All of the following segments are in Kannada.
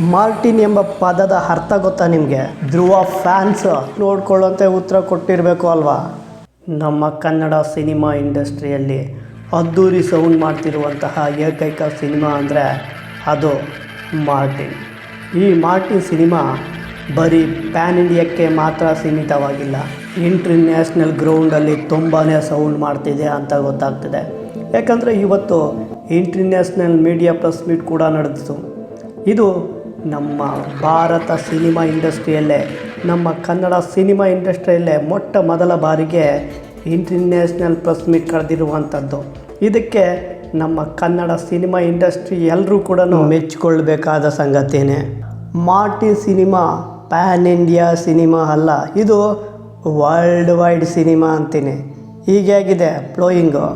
ಮಾರ್ಟಿನ್ ಎಂಬ ಪದದ ಅರ್ಥ ಗೊತ್ತಾ ನಿಮಗೆ? ಧ್ರುವ ಫ್ಯಾನ್ಸ್. ನೋಡ್ಕೊಳ್ಳೋಂತೆ ಉತ್ತರ ಕೊಟ್ಟಿರಬೇಕು ಅಲ್ವಾ? ನಮ್ಮ ಕನ್ನಡ ಸಿನಿಮಾ ಇಂಡಸ್ಟ್ರಿಯಲ್ಲಿ ಅದ್ದೂರಿ ಸೌಂಡ್ ಮಾಡ್ತಿರುವಂತಹ ಏಕೈಕ ಸಿನಿಮಾ ಅಂದರೆ ಅದು ಮಾರ್ಟಿನ್. ಈ ಮಾರ್ಟಿನ್ ಸಿನಿಮಾ ಬರೀ ಪ್ಯಾನ್ ಇಂಡಿಯಾಕ್ಕೆ ಮಾತ್ರ ಸೀಮಿತವಾಗಿಲ್ಲ. ಇಂಟರ್ನ್ಯಾಷನಲ್ ಗ್ರೌಂಡಲ್ಲಿ ತುಂಬಾ ಸೌಂಡ್ ಮಾಡ್ತಿದೆ ಅಂತ ಗೊತ್ತಾಗ್ತಿದೆ. ಯಾಕಂದರೆ ಇವತ್ತು ಇಂಟರ್ನ್ಯಾಷನಲ್ ಮೀಡಿಯಾ ಪ್ಲಸ್ ಮೀಟ್ ಕೂಡ ನಡೆದಿತು ಇದು ನಮ್ಮ ಭಾರತ ಸಿನಿಮಾ ಇಂಡಸ್ಟ್ರಿಯಲ್ಲೇ, ನಮ್ಮ ಕನ್ನಡ ಸಿನಿಮಾ ಇಂಡಸ್ಟ್ರಿಯಲ್ಲೇ ಮೊಟ್ಟ ಮೊದಲ ಬಾರಿಗೆ ಇಂಟರ್ನ್ಯಾಷನಲ್ ಪ್ರೆಸ್ ಮೀಟ್ ಕರೆದಿರುವಂಥದ್ದು. ಇದಕ್ಕೆ ನಮ್ಮ ಕನ್ನಡ ಸಿನಿಮಾ ಇಂಡಸ್ಟ್ರಿ ಎಲ್ಲರೂ ಕೂಡ ಮೆಚ್ಚಿಕೊಳ್ಳಬೇಕಾದ ಸಂಗತಿನೇ ಮಾರ್ಟಿ ಸಿನಿಮಾ, ಪ್ಯಾನ್ ಇಂಡಿಯಾ ಸಿನಿಮಾ ಅಲ್ಲ, ಇದು ವರ್ಲ್ಡ್ ವೈಡ್ ಸಿನಿಮಾ ಅಂತೀನಿ. ಹೀಗಾಗಿದೆ ಪ್ಲೋಯಿಂಗು.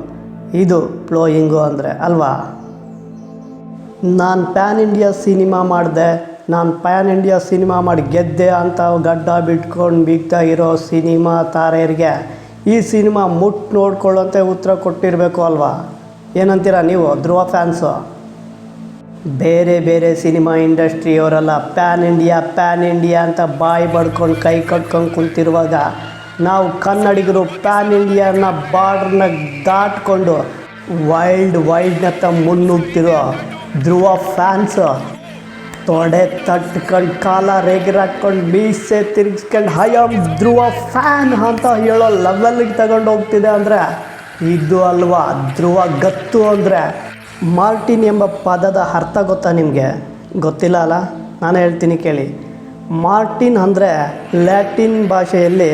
ಇದು ಪ್ಲೋಯಿಂಗು ಅಂದರೆ ಅಲ್ವಾ? ನಾನು ಪ್ಯಾನ್ ಇಂಡಿಯಾ ಸಿನಿಮಾ ಮಾಡಿದೆ, ನಾನು ಪ್ಯಾನ್ ಇಂಡಿಯಾ ಸಿನಿಮಾ ಮಾಡಿ ಗೆದ್ದೆ ಅಂತ ಗಡ್ಡ ಬಿಟ್ಕೊಂಡು ಬೀಗ್ತಾ ಇರೋ ಸಿನಿಮಾ ತಾರೆಯರಿಗೆ ಈ ಸಿನಿಮಾ ಮುಟ್ಟು ನೋಡ್ಕೊಳ್ಳೋಂತೆ ಉತ್ತರ ಕೊಟ್ಟಿರಬೇಕು ಅಲ್ವಾ? ಏನಂತೀರ ನೀವು, ಧ್ರುವ ಫ್ಯಾನ್ಸು? ಬೇರೆ ಬೇರೆ ಸಿನಿಮಾ ಇಂಡಸ್ಟ್ರಿಯವರೆಲ್ಲ ಪ್ಯಾನ್ ಇಂಡಿಯಾ ಪ್ಯಾನ್ ಇಂಡಿಯಾ ಅಂತ ಬಾಯಿ ಬಡ್ಕೊಂಡು ಕೈ ಕಟ್ಕೊಂಡು ಕುಂತಿರುವಾಗ ನಾವು ಕನ್ನಡಿಗರು ಪ್ಯಾನ್ ಇಂಡಿಯಾನ ಬಾರ್ಡ್ರನ್ನ ದಾಟ್ಕೊಂಡು ವೈಲ್ಡ್ ವೈಲ್ಡ್ನತ್ತ ಮುನ್ನುಗ್ತಿರೋ ಧ್ರುವ ಫ್ಯಾನ್ಸ್, ತೊಡೆ ತಟ್ಕೊಂಡು ಕಾಲ ರೇಗಿರಾಕೊಂಡು ಬೀಸೆ ತಿರ್ಗಿಸ್ಕೊಂಡು, ಹೈ ಆಮ್ ಧ್ರುವ ಫ್ಯಾನ್ ಅಂತ ಹೇಳೋ ಲೆವೆಲ್ಗೆ ತಗೊಂಡು ಹೋಗ್ತಿದೆ ಅಂದರೆ, ಇದು ಅಲ್ವಾ? ಧ್ರುವ ಗತ್ತು ಅಂದರೆ, ಮಾರ್ಟಿನ್ ಎಂಬ ಪದದ ಅರ್ಥ ಗೊತ್ತಾ ನಿಮಗೆ? ಗೊತ್ತಿಲ್ಲ ಅಲ್ಲ? ನಾನು ಹೇಳ್ತೀನಿ ಕೇಳಿ. ಮಾರ್ಟಿನ್ ಅಂದರೆ ಲ್ಯಾಟಿನ್ ಭಾಷೆಯಲ್ಲಿ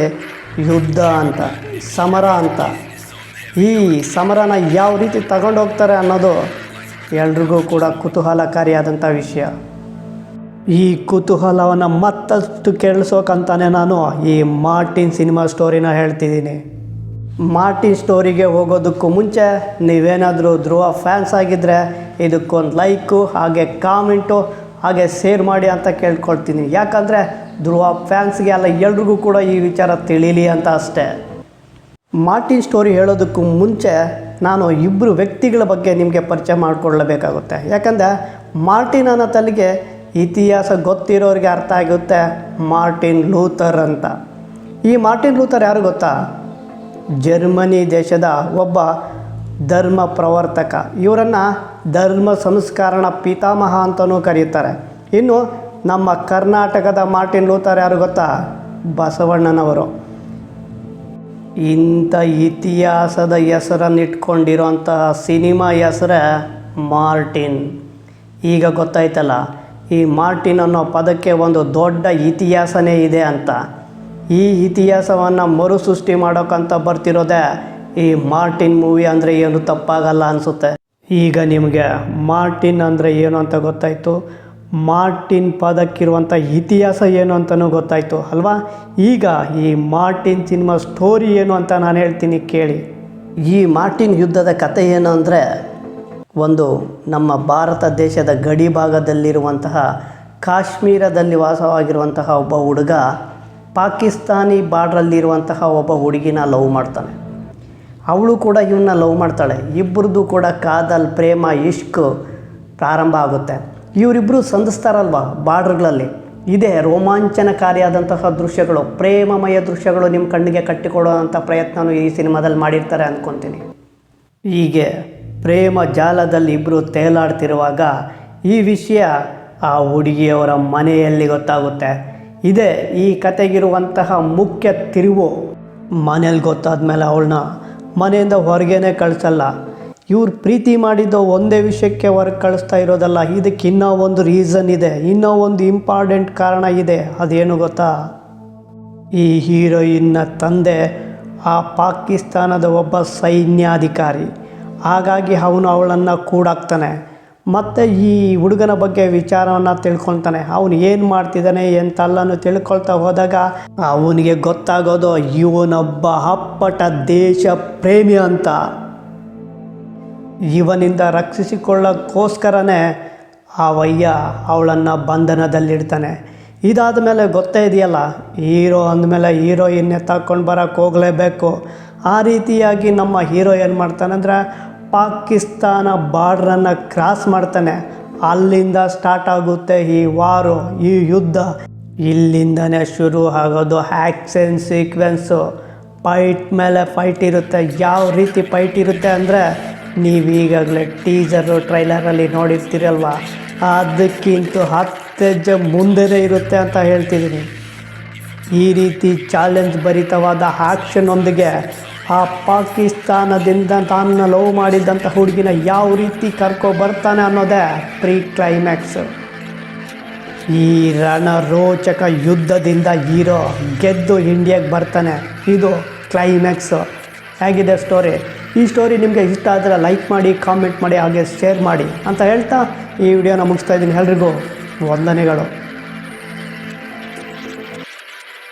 ಯುದ್ಧ ಅಂತ, ಸಮರ ಅಂತ. ಈ ಸಮರನ ಯಾವ ರೀತಿ ತಗೊಂಡೋಗ್ತಾರೆ ಅನ್ನೋದು ಎಲ್ರಿಗೂ ಕೂಡ ಕುತೂಹಲಕಾರಿಯಾದಂಥ ವಿಷಯ. ಈ ಕುತೂಹಲವನ್ನು ಮತ್ತಷ್ಟು ಕೇಳಿಸೋಕಂತಾನೆ ನಾನು ಈ ಮಾರ್ಟಿನ್ ಸಿನಿಮಾ ಸ್ಟೋರಿನ ಹೇಳ್ತಿದ್ದೀನಿ. ಮಾರ್ಟಿನ್ ಸ್ಟೋರಿಗೆ ಹೋಗೋದಕ್ಕೂ ಮುಂಚೆ ನೀವೇನಾದರೂ ಧ್ರುವ ಫ್ಯಾನ್ಸ್ ಆಗಿದ್ದರೆ ಇದಕ್ಕೊಂದು ಲೈಕು, ಹಾಗೆ ಕಾಮೆಂಟು, ಹಾಗೆ ಶೇರ್ ಮಾಡಿ ಅಂತ ಕೇಳ್ಕೊಳ್ತೀನಿ. ಯಾಕಂದರೆ ಧ್ರುವ ಫ್ಯಾನ್ಸ್ಗೆ ಅಲ್ಲ, ಎಲ್ರಿಗೂ ಕೂಡ ಈ ವಿಚಾರ ತಿಳಿಲಿ ಅಂತ ಅಷ್ಟೇ. ಮಾರ್ಟಿನ್ ಸ್ಟೋರಿ ಹೇಳೋದಕ್ಕೂ ಮುಂಚೆ ನಾನು ಇಬ್ಬರು ವ್ಯಕ್ತಿಗಳ ಬಗ್ಗೆ ನಿಮಗೆ ಪರಿಚಯ ಮಾಡಿಕೊಳ್ಳಬೇಕಾಗುತ್ತೆ. ಯಾಕಂದರೆ ಮಾರ್ಟಿನ್ ಅನ್ನೋ ತಲೆಗೆ ಇತಿಹಾಸ ಗೊತ್ತಿರೋರಿಗೆ ಅರ್ಥ ಆಗುತ್ತೆ ಮಾರ್ಟಿನ್ ಲೂಥರ್ ಅಂತ. ಈ ಮಾರ್ಟಿನ್ ಲೂಥರ್ ಯಾರು ಗೊತ್ತಾ? ಜರ್ಮನಿ ದೇಶದ ಒಬ್ಬ ಧರ್ಮ ಪ್ರವರ್ತಕ. ಇವರನ್ನು ಧರ್ಮ ಸಂಸ್ಕರಣ ಪಿತಾಮಹ ಅಂತಲೂ ಕರೆಯುತ್ತಾರೆ ಇನ್ನು ನಮ್ಮ ಕರ್ನಾಟಕದ ಮಾರ್ಟಿನ್ ಲೂಥರ್ ಯಾರು ಗೊತ್ತಾ? ಬಸವಣ್ಣನವರು. ಇಂಥ ಇತಿಹಾಸದ ಹೆಸರನ್ನು ಇಟ್ಕೊಂಡಿರೋಂತಹ ಸಿನಿಮಾ ಹೆಸರೇ ಮಾರ್ಟಿನ್. ಈಗ ಗೊತ್ತಾಯ್ತಲ್ಲ, ಈ ಮಾರ್ಟಿನ್ ಅನ್ನೋ ಪದಕ್ಕೆ ಒಂದು ದೊಡ್ಡ ಇತಿಹಾಸನೇ ಇದೆ ಅಂತ. ಈ ಇತಿಹಾಸವನ್ನು ಮರುಸೃಷ್ಟಿ ಮಾಡೋಕ್ಕಂತ ಬರ್ತಿರೋದೇ ಈ ಮಾರ್ಟಿನ್ ಮೂವಿ ಅಂದರೆ ಏನು ತಪ್ಪಾಗಲ್ಲ ಅನಿಸುತ್ತೆ. ಈಗ ನಿಮಗೆ ಮಾರ್ಟಿನ್ ಅಂದರೆ ಏನು ಅಂತ ಗೊತ್ತಾಯಿತು? ಮಾರ್ಟಿನ್ ಪದಕ್ಕಿರುವಂಥ ಇತಿಹಾಸ ಏನು ಅಂತಲೂ ಗೊತ್ತಾಯಿತು, ಅಲ್ವಾ? ಈಗ ಈ ಮಾರ್ಟಿನ್ ಸಿನಿಮಾ ಸ್ಟೋರಿ ಏನು ಅಂತ ನಾನು ಹೇಳ್ತೀನಿ ಕೇಳಿ. ಈ ಮಾರ್ಟಿನ್ ಯುದ್ಧದ ಕಥೆ ಏನು ಅಂದರೆ, ಒಂದು ನಮ್ಮ ಭಾರತ ದೇಶದ ಗಡಿ ಭಾಗದಲ್ಲಿರುವಂತಹ ಕಾಶ್ಮೀರದಲ್ಲಿ ವಾಸವಾಗಿರುವಂತಹ ಒಬ್ಬ ಹುಡುಗ ಪಾಕಿಸ್ತಾನಿ ಬಾರ್ಡ್ರಲ್ಲಿರುವಂತಹ ಒಬ್ಬ ಹುಡುಗಿನ ಲವ್ ಮಾಡ್ತಾನೆ. ಅವಳು ಕೂಡ ಇವನ್ನ ಲವ್ ಮಾಡ್ತಾಳೆ. ಇಬ್ಬರದ್ದು ಕೂಡ ಕಾದಲ್, ಪ್ರೇಮ, ಇಷ್ಕ್ ಪ್ರಾರಂಭ ಆಗುತ್ತೆ. ಇವರಿಬ್ಬರು ಸಂಧಿಸ್ತಾರಲ್ವ ಬಾರ್ಡ್ರ್ಗಳಲ್ಲಿ? ಇದೇ ರೋಮಾಂಚನಕಾರಿಯಾದಂತಹ ದೃಶ್ಯಗಳು, ಪ್ರೇಮಮಯ ದೃಶ್ಯಗಳು ನಿಮ್ಮ ಕಣ್ಣಿಗೆ ಕಟ್ಟಿಕೊಡುವಂಥ ಪ್ರಯತ್ನವೂ ಈ ಸಿನಿಮಾದಲ್ಲಿ ಮಾಡಿರ್ತಾರೆ ಅಂದ್ಕೊತೀನಿ ಹೀಗೆ ಪ್ರೇಮ ಜಾಲದಲ್ಲಿ ಇಬ್ಬರು ತೇಲಾಡ್ತಿರುವಾಗ ಈ ವಿಷಯ ಆ ಹುಡುಗಿಯವರ ಮನೆಯಲ್ಲಿ ಗೊತ್ತಾಗುತ್ತೆ. ಇದೇ ಈ ಕತೆಗಿರುವಂತಹ ಮುಖ್ಯ ತಿರುವು ಮನೇಲಿ ಗೊತ್ತಾದ ಮೇಲೆ ಅವಳನ್ನ ಮನೆಯಿಂದ ಹೊರಗೇನೆ ಕಳಿಸಲ್ಲ. ಇವ್ರು ಪ್ರೀತಿ ಮಾಡಿದ್ದು ಒಂದೇ ವಿಷಯಕ್ಕೆ ವರ್ಕ್ ಕಳಿಸ್ತಾ ಇರೋದಲ್ಲ, ಇದಕ್ಕೆ ಇನ್ನೂ ಒಂದು ರೀಸನ್ ಇದೆ, ಇನ್ನೂ ಒಂದು ಇಂಪಾರ್ಟೆಂಟ್ ಕಾರಣ ಇದೆ, ಅದೇನು ಗೊತ್ತಾ? ಈ ಹೀರೋಯಿನ್ನ ತಂದೆ ಆ ಪಾಕಿಸ್ತಾನದ ಒಬ್ಬ ಸೈನ್ಯಾಧಿಕಾರಿ. ಹಾಗಾಗಿ ಅವನು ಅವಳನ್ನು ಕೂಡಾಕ್ತಾನೆ. ಮತ್ತು ಈ ಹುಡುಗನ ಬಗ್ಗೆ ವಿಚಾರವನ್ನು ತಿಳ್ಕೊಳ್ತಾನೆ. ಅವನು ಏನು ಮಾಡ್ತಿದ್ದಾನೆ ಎಂತೆಲ್ಲನೂ ತಿಳ್ಕೊಳ್ತಾ ಹೋದಾಗ ಅವನಿಗೆ ಗೊತ್ತಾಗೋದು ಇವನೊಬ್ಬ ಅಪ್ಪಟ ದೇಶ ಪ್ರೇಮಿ ಅಂತ. ಇವನಿಂದ ರಕ್ಷಿಸಿಕೊಳ್ಳೋಕ್ಕೋಸ್ಕರನೇ ಆ ವಯ್ಯ ಅವಳನ್ನು ಬಂಧನದಲ್ಲಿಡ್ತಾನೆ. ಇದಾದ ಮೇಲೆ ಗೊತ್ತೇ ಇದೆಯಲ್ಲ, ಹೀರೋ ಅಂದಮೇಲೆ ಹೀರೋಯಿನ್ ಎತ್ತಾಕೊಂಡು ಬರೋಕ್ಕೆ ಹೋಗಲೇಬೇಕು. ಆ ರೀತಿಯಾಗಿ ನಮ್ಮ ಹೀರೋ ಏನು ಮಾಡ್ತಾನೆ ಅಂದರೆ ಪಾಕಿಸ್ತಾನ ಬಾರ್ಡ್ರನ್ನು ಕ್ರಾಸ್ ಮಾಡ್ತಾನೆ. ಅಲ್ಲಿಂದ ಸ್ಟಾರ್ಟ್ ಆಗುತ್ತೆ ಈ ವಾರು, ಈ ಯುದ್ಧ. ಇಲ್ಲಿಂದನೇ ಶುರು ಆಗೋದು ಆ್ಯಕ್ಷನ್ ಸೀಕ್ವೆನ್ಸು. ಫೈಟ್ ಮೇಲೆ ಫೈಟ್ ಇರುತ್ತೆ. ಯಾವ ರೀತಿ ಫೈಟ್ ಇರುತ್ತೆ ಅಂದರೆ ನೀವು ಈಗಾಗಲೇ ಟೀಸರು ಟ್ರೈಲರಲ್ಲಿ ನೋಡಿರ್ತೀರಲ್ವ? ಅದಕ್ಕಿಂತ ಹತ್ತು ಹೆಜ್ಜೆ ಮುಂದೆ ಇರುತ್ತೆ ಅಂತ ಹೇಳ್ತಿದ್ದೀನಿ. ಈ ರೀತಿ ಚಾಲೆಂಜ್ ಭರಿತವಾದ ಆ್ಯಕ್ಷನ್ನೊಂದಿಗೆ ಆ ಪಾಕಿಸ್ತಾನದಿಂದ ತಾನು ಲವ್ ಮಾಡಿದ್ದಂಥ ಹುಡುಗಿನ ಯಾವ ರೀತಿ ಕರ್ಕೊ ಬರ್ತಾನೆ ಅನ್ನೋದೇ ಪ್ರೀ ಕ್ಲೈಮ್ಯಾಕ್ಸು ಈ ರಣರೋಚಕ ಯುದ್ಧದಿಂದ ಹೀರೋ ಗೆದ್ದು ಇಂಡಿಯಾಗೆ ಬರ್ತಾನೆ. ಇದು ಕ್ಲೈಮ್ಯಾಕ್ಸು. ಹೇಗಿದೆ ಸ್ಟೋರಿ ಈ ಸ್ಟೋರಿ ನಿಮಗೆ ಇಷ್ಟ ಆದರೆ ಲೈಕ್ ಮಾಡಿ ಕಾಮೆಂಟ್ ಮಾಡಿ, ಹಾಗೆ ಶೇರ್ ಮಾಡಿ ಅಂತ ಹೇಳ್ತಾ ಈ ವಿಡಿಯೋನ ಮುಗಿಸ್ತಾ ಇದ್ದೀನಿ ಎಲ್ರಿಗೂ. ವಂದನೆಗಳು.